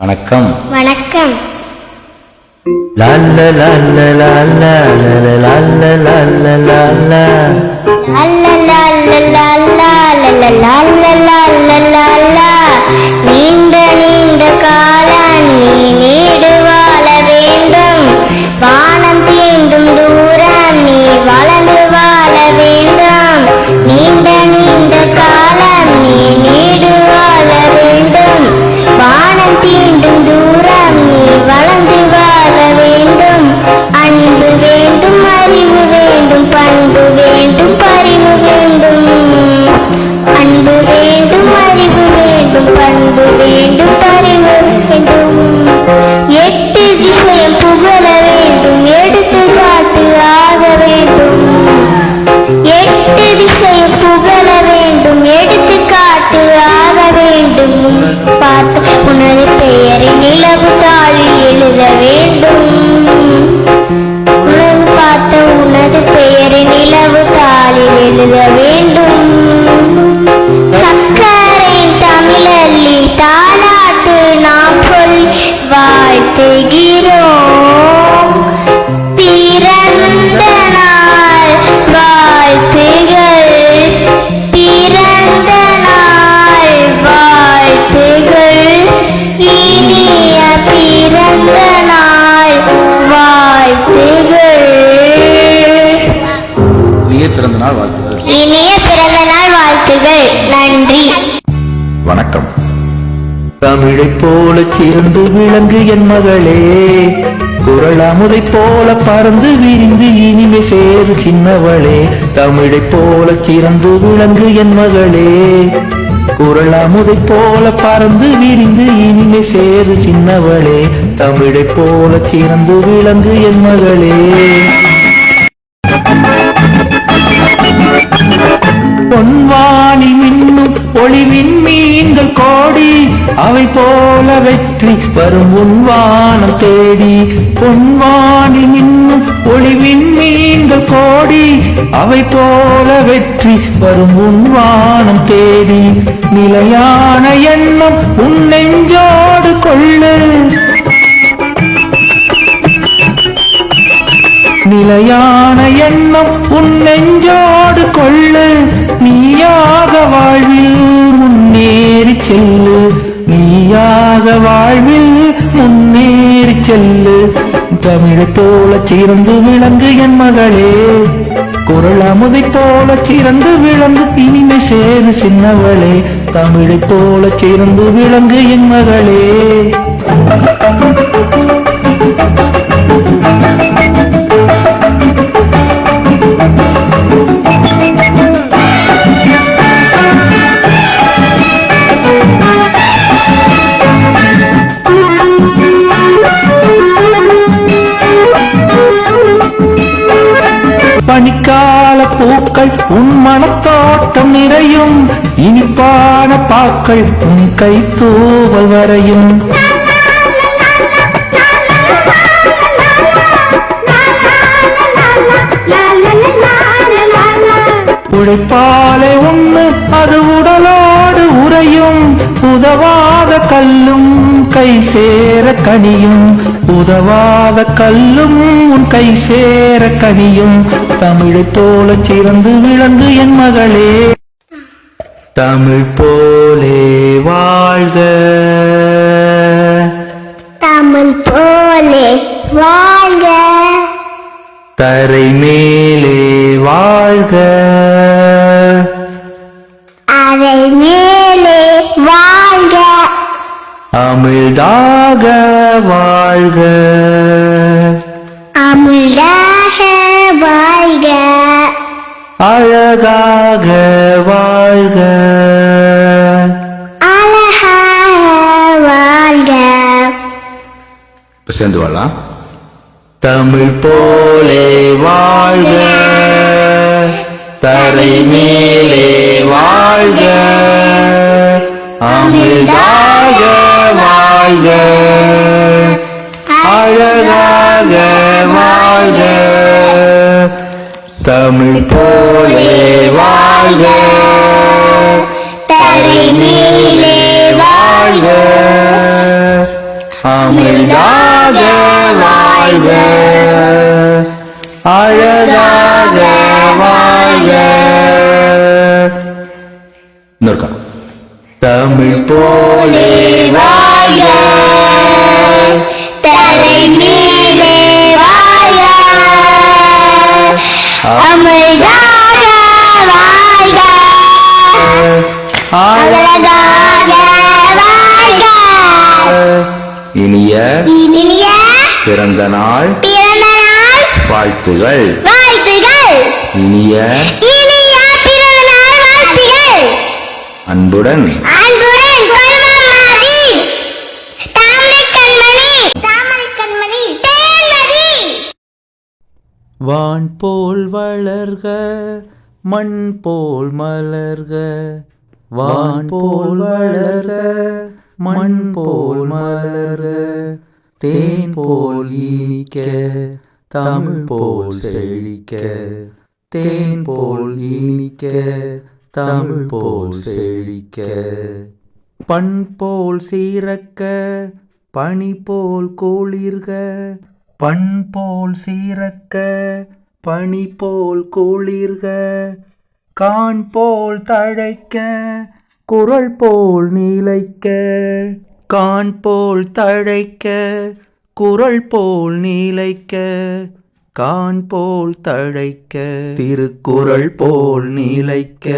வணக்கம் வணக்கம் லால லால லால லால லால லால லால அல்லலல்லலல்லல்லல்லல்லல்லல்லல்லல்லா. வணக்கம். தமிழை போல சிறந்து விளங்கு என் மகளே. குரலாமுதை போல பறந்து விரிந்து இனிமே சேரு சின்னவளே. தமிழை போல சிறந்து விளங்கு என் மகளே. குரலாமுதை போல பறந்து விரிந்து இனிமே சேரு சின்னவளே. தமிழை போல சிறந்து விளங்கு என் மகளே. வெற்றி வரும் உன்வானம் தேடி பொன்வாணி மின்னும் ஒளிவின் மீன்கள் கோடி. அவை போல வெற்றி வரும் உன்வானம் தேடி நிலையான எண்ணம் உன் நெஞ்சோடு கொள்ளு. நிலையான எண்ணம் உன் நெஞ்சோடு கொள்ளு. நீயாக வாழ்வில் முன்னேறி செல்லு. நீயாக வாழ்வில் முன்னேறி செல்லு. தமிழை போல சிறந்து விளங்கு என் மகளே. குரல் அமுதை போல சிறந்து விளங்கு இனிமை சேரு சின்னவளே. தமிழை போல சிறந்து விளங்கு என் மகளே. பனிக்கால பூக்கள் உன் மனத்தோட்டம் நிறையும். இனிப்பான பாக்கள் உன் கை தூவல் வரையும். உழைப்பாலை ஒன்று அது உடலோடு உறையும். உதவாத கல்லும் கை சேர கனியும். உதவாத கல்லும் உன் கை சேர கனியும். தமிழைப் போல சிறந்து விளங்கு என் மகளே. தமிழ் போலே வாழ்க. தமிழ் போலே வாழ்க. தரை மேலே வாழ்க. அறை மேலே வாழ்க. அமிழ்தாக வாழ்க. அமிழாக வாழ்க. அழகாக வாழ்க. அழகாக வாழ்க. இப்போ சேர்ந்து வாழலாம். தமிழ் போலே வாழ்க. தரை மேலே வாழ்க. அமிழ்தாக வாழ்க. அழகாக வாழ்க. தமிழ் போலே வாழ்க. தரை மேலே வாழ்க. அமிழ்தாக வாழ்க. அழகாக வாழ்க. இன்னொருக்கா தமிழ் போலே தலை அமைதாக அழகாக வாழ்க. இனிய இனிய பிறந்த நாள். பிறந்த நாள். வாழ்த்துகள். வாழ்த்துகள். இனிய இனிய பிறந்த நாள் வாழ்த்துகள். அன்புடன். வான் போல் வளர்க மண் போல் மலர்க. வான் போல் வளர்க மண் போல் மலர்க. தேன் போல் இனிக்க தமிழ் போல் செழிக்க. தேன் போல் இனிக்க தமிழ் போல் செழிக்க. பண் போல் சீரக்க பனி போல் கோளிர்க. பண் போல் சீரக்க பனி போல் குளிர்க கான் போல் தழைக்க குரல் போல் நீலைக்க கான் போல் தழைக்க குரல் போல் நீலைக்க கான் போல் தழைக்க திருக்குறள் போல் நீலைக்க